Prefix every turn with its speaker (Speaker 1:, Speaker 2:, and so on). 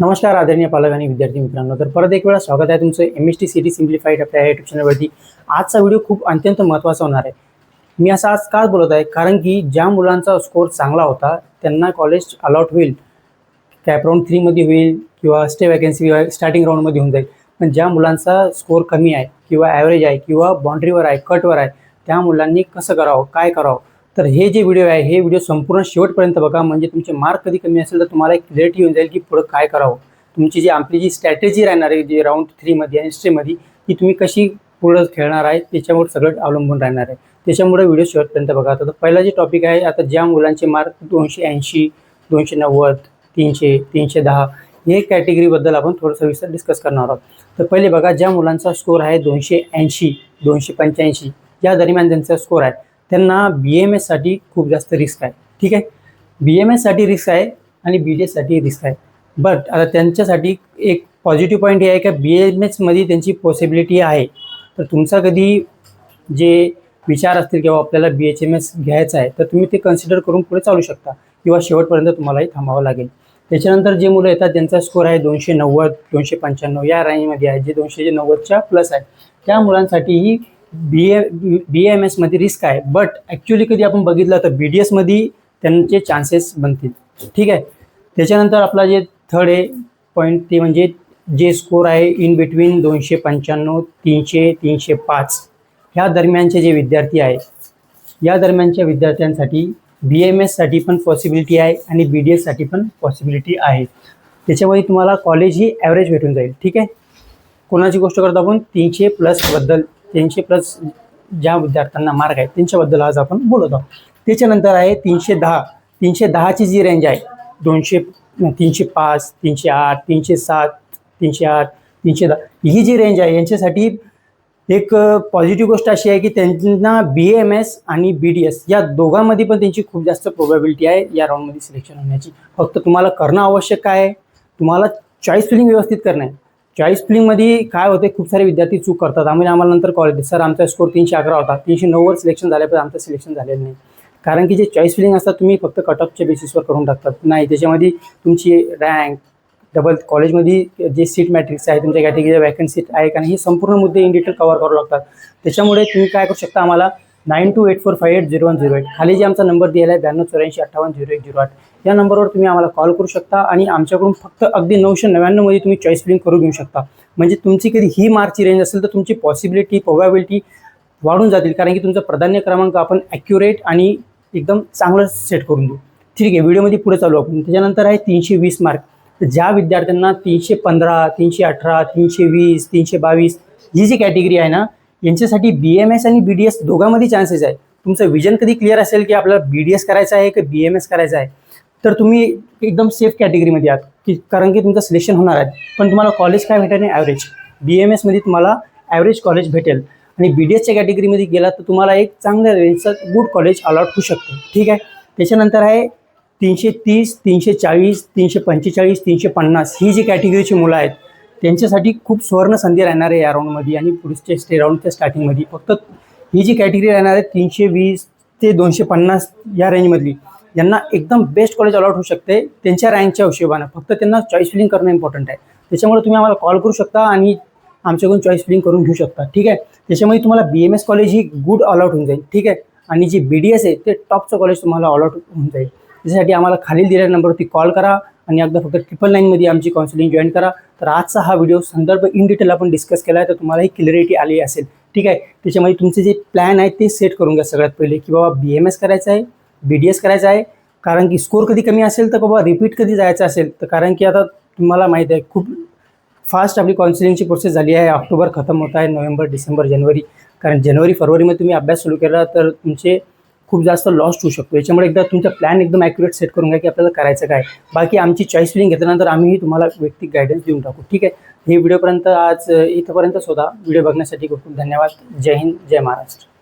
Speaker 1: नमस्कार आदरणीय पालक आणि विद्यार्थी मित्रांनो. तर परत एक वेळा स्वागत आहे तुमचं M S T C T simplified आपल्या युट्यूब चॅनलवरती आजचा व्हिडिओ खूप अत्यंत महत्त्वाचा होणार आहे. मी असं आज का बोलत आहे? कारण की ज्या मुलांचा स्कोर चांगला होता त्यांना कॉलेज अलॉट होईल. कॅप राऊंड थ्रीमध्ये होईल किंवा स्टे वॅकन्सी स्टार्टिंग राऊंडमध्ये होऊन जाईल. पण ज्या मुलांचा स्कोर कमी आहे किंवा ॲव्हरेज आहे किंवा बाउंड्रीवर आहे कटवर आहे त्या मुलांनी कसं करावं काय करावं? तर हे जे व्हिडिओ आहे हे व्हिडिओ संपूर्ण शेवटपर्यंत बघा. म्हणजे तुमचे मार्क कधी कमी असेल तर तुम्हाला एक क्लिअरिटी येऊन जाईल की पुढं काय करावं. तुमची जी आपली जी स्ट्रॅटेजी राहणार आहे जी राऊंड थ्रीमध्ये आणि स्टेमध्ये ती तुम्ही कशी पुढं खेळणार आहे त्याच्यावर सगळं अवलंबून राहणार आहे. त्याच्यामुळे व्हिडिओ शेवटपर्यंत बघा. तर पहिला जे टॉपिक आहे आता ज्या मुलांचे मार्क दोनशे ऐंशी दोनशे नव्वद तीनशे तीनशे दहा हे कॅटेगरीबद्दल आपण थोडं सविस्तर डिस्कस करणार आहोत. तर पहिले बघा ज्या मुलांचा स्कोर आहे दोनशे ऐंशी दोनशे पंच्याऐंशी या दरम्यान त्यांचा स्कोर आहे त्यांना बी एम एससाठी खूप जास्त रिस्क आहे. ठीक आहे? बी एम एससाठी रिस्क आहे आणि बी डी एससाठी रिस्क आहे. बट आता त्यांच्यासाठी एक पॉझिटिव्ह पॉईंट हे आहे का बी एम एसमध्ये त्यांची पॉसिबिलिटी आहे. तर तुमचा कधी जे विचार असतील किंवा आपल्याला बी एच एम एस घ्यायचं आहे तर तुम्ही ते कन्सिडर करून पुढे चालू शकता किंवा शेवटपर्यंत तुम्हालाही थांबावं लागेल. त्याच्यानंतर जे मुलं येतात ज्यांचा स्कोर आहे दोनशे नव्वद दोनशे पंच्याण्णव या रेंजमध्ये आहे जे दोनशे जे नव्वदच्या प्लस आहे. त्या मुलांसाठीही बी ए बी एम एसमध्ये रिस्क आहे. बट ॲक्च्युली कधी आपण बघितलं तर बी डी एसमध्ये त्यांचे चान्सेस बनतील. ठीक आहे? त्याच्यानंतर आपला जे थर्ड आहे पॉईंट ते म्हणजे जे स्कोर आहे इन बिटवीन दोनशे पंच्याण्णव तीनशे तीनशे पाच ह्या दरम्यानचे जे विद्यार्थी आहे या दरम्यानच्या विद्यार्थ्यांसाठी बी एम एससाठी पण पॉसिबिलिटी आहे आणि बी डी एससाठी पण पॉसिबिलिटी आहे. त्याच्यामुळे तुम्हाला कॉलेज ही ॲव्हरेज भेटून जाईल. ठीक आहे? कोणाची गोष्ट करतो आपण? तीनशे प्लसबद्दल तीनशे प्लस ज्या विद्यार्थ्यांना मार्क आहे त्यांच्याबद्दल आज आपण बोलत आहोत. त्याच्यानंतर आहे तीनशे दहा. तीनशे दहाची जी रेंज आहे दोनशे तीनशे पाच तीनशे आठ तीनशे सात तीनशे आठ तीनशे दहा. ही जी रेंज आहे यांच्यासाठी एक पॉझिटिव्ह गोष्ट अशी आहे की त्यांना बी एम एस आणि बी डी एस या दोघांमध्ये पण त्यांची खूप जास्त प्रोबॅबिलिटी आहे या राऊंडमध्ये सिलेक्शन होण्याची. फक्त तुम्हाला करणं आवश्यक काय आहे. तुम्हाला चॉईस फिलिंग व्यवस्थित करणं आहे. चॉईस फिलिंगमध्ये काय होते खूप सारे विद्यार्थी चूक करतात. आम्ही आम्हाला नंतर कॉलेज सर आमचा स्कोर तीनशे अकरा होता. तीनशे नऊवर सिलेक्शन झाले पण आमचं सिलेक्शन झालेलं नाही. कारण की जे चॉईस फिलिंग असतात तुम्ही फक्त कटअपच्या बेसिसवर करून टाकतात. नाही त्याच्यामध्ये तुमची रँक डबल कॉलेजमध्ये जे सीट मॅट्रिक्स आहे तुमच्या कॅटेगरीच्या वॅकन्सी सीट आहे का नाही हे संपूर्ण मुद्दे इन डिटेल कव्हर करू लागतात. त्याच्यामुळे तुम्ही काय करू शकता आम्हाला nine two eight four five eight zero one zero eight. खाली जे आमचा नंबर दिलेला आहे ब्याण्णव चौऱ्याऐंशी अठ्ठावन्न झिरो एक झिरो आठ. या नंबरवर तुम्ही आम्हाला कॉल करू शकता आणि आमच्याकडून फक्त अगदी नऊशे नव्याण्णवमध्ये तुम्ही चॉईस फिलिंग करून घेऊ शकता. म्हणजे तुमची कधी ही मार्कची रेंज असेल तर तुमची पॉसिबिलिटी प्रोबॅबिलिटी वाढून जातील कारण की तुमचा प्राधान्य क्रमांक आपण ॲक्युरेट आणि एकदम चांगलं सेट करून देऊ. ठीक आहे व्हिडिओमध्ये पुढे चालू आपण. त्याच्यानंतर आहे तीनशे वीस मार्क. तर ज्या विद्यार्थ्यांना तीनशे पंधरा तीनशे अठरा तीनशे वीस तीनशे बावीस ही जी कॅटेगरी आहे ना यांच्यासाठी बी एम एस आणि बी डी एस दोघांमध्ये चान्सेस आहे तुमचं विजन कधी क्लिअर असेल की आपल्याला बी डी एस करायचं आहे की बी एम एस करायचं आहे? तर तुम्ही एकदम सेफ कॅटेगरीमध्ये आहात की कारण की तुमचं सिलेक्शन होणार आहे. पण तुम्हाला कॉलेज काय भेटेल नाही ॲव्हरेज बी एम एसमध्ये तुम्हाला ॲव्हरेज कॉलेज भेटेल. आणि बी डी एसच्या कॅटेगरीमध्ये गेला तर तुम्हाला एक चांगल्या रेंजचं गुड कॉलेज अलॉट होऊ शकते. ठीक आहे? त्याच्यानंतर आहे तीनशे तीस तीनशे चाळीस तीनशे पंचेचाळीस तीनशे पन्नास ही जी कॅटेगरीची मुलं आहेत त्यांच्यासाठी खूप सुवर्ण संधी राहणार आहे या राऊंडमध्ये आणि पुढच्या स्टे राऊंडच्या स्टार्टिंगमध्ये फक्त ही जी कॅटेगरी राहणार आहे तीनशे वीस ते दोनशे पन्नास या रेंजमधली यांना एकदम बेस्ट कॉलेज अलॉट होऊ शकते त्यांच्या रँकच्या हिशोबानं. फक्त त्यांना चॉईस फिलिंग करणं इम्पॉर्टंट आहे. त्याच्यामुळे तुम्ही आम्हाला कॉल करू शकता आणि आमच्याकडून चॉईस फिलिंग करून घेऊ शकता. ठीक आहे? त्याच्यामुळे तुम्हाला बी एम एस कॉलेज ही गुड अलॉट होऊन जाईल. ठीक आहे? आणि जी बी डी एस आहे ते टॉपचं कॉलेज तुम्हाला अलॉट होऊन जाईल. त्याच्यासाठी आम्हाला खालील दिलेल्या नंबरवरती कॉल करा. आणि एकदा फक्त ट्रिपल नाईनमध्ये आमची काउन्सिलिंग जॉईन करा. तर आजचा हा व्हिडिओ संदर्भ इन डिटेल आपण डिस्कस केला आहे तर तुम्हाला ही क्लिअरिटी आली असेल. ठीक आहे? त्याच्यामध्ये तुमचे जे प्लॅन आहे ते सेट करून घ्या सगळ्यात पहिले की बाबा बी एम एस करायचं आहे बी डी एस करायचं आहे कारण की स्कोर कधी कमी असेल तर बाबा रिपीट कधी जायचं असेल तर कारण की आता तुम्हाला माहीत आहे खूप फास्ट आपली काउन्सिलिंगची प्रोसेस झाली आहे. ऑक्टोबर खतम होत आहे नोव्हेंबर डिसेंबर जानेवारी. कारण जानेवारी फरवरीमध्ये तुम्ही अभ्यास सुरू केला तर तुमचे खूप जास्त लॉस्ट होऊ शकतो. याच्यामुळे एकदा तुमचा प्लॅन एकदम ॲक्युरेट सेट करून घ्या की आपल्याला करायचं काय. बाकी आमची चॉईस फिलिंग घेतल्यानंतर आम्हीही तुम्हाला व्यक्तिक गायडन्स देऊन टाकू. ठीक आहे? हे व्हिडिओपर्यंत आज इथंपर्यंतच होता व्हिडिओ बघण्यासाठी खूप खूप धन्यवाद. जय हिंद जय महाराष्ट्र.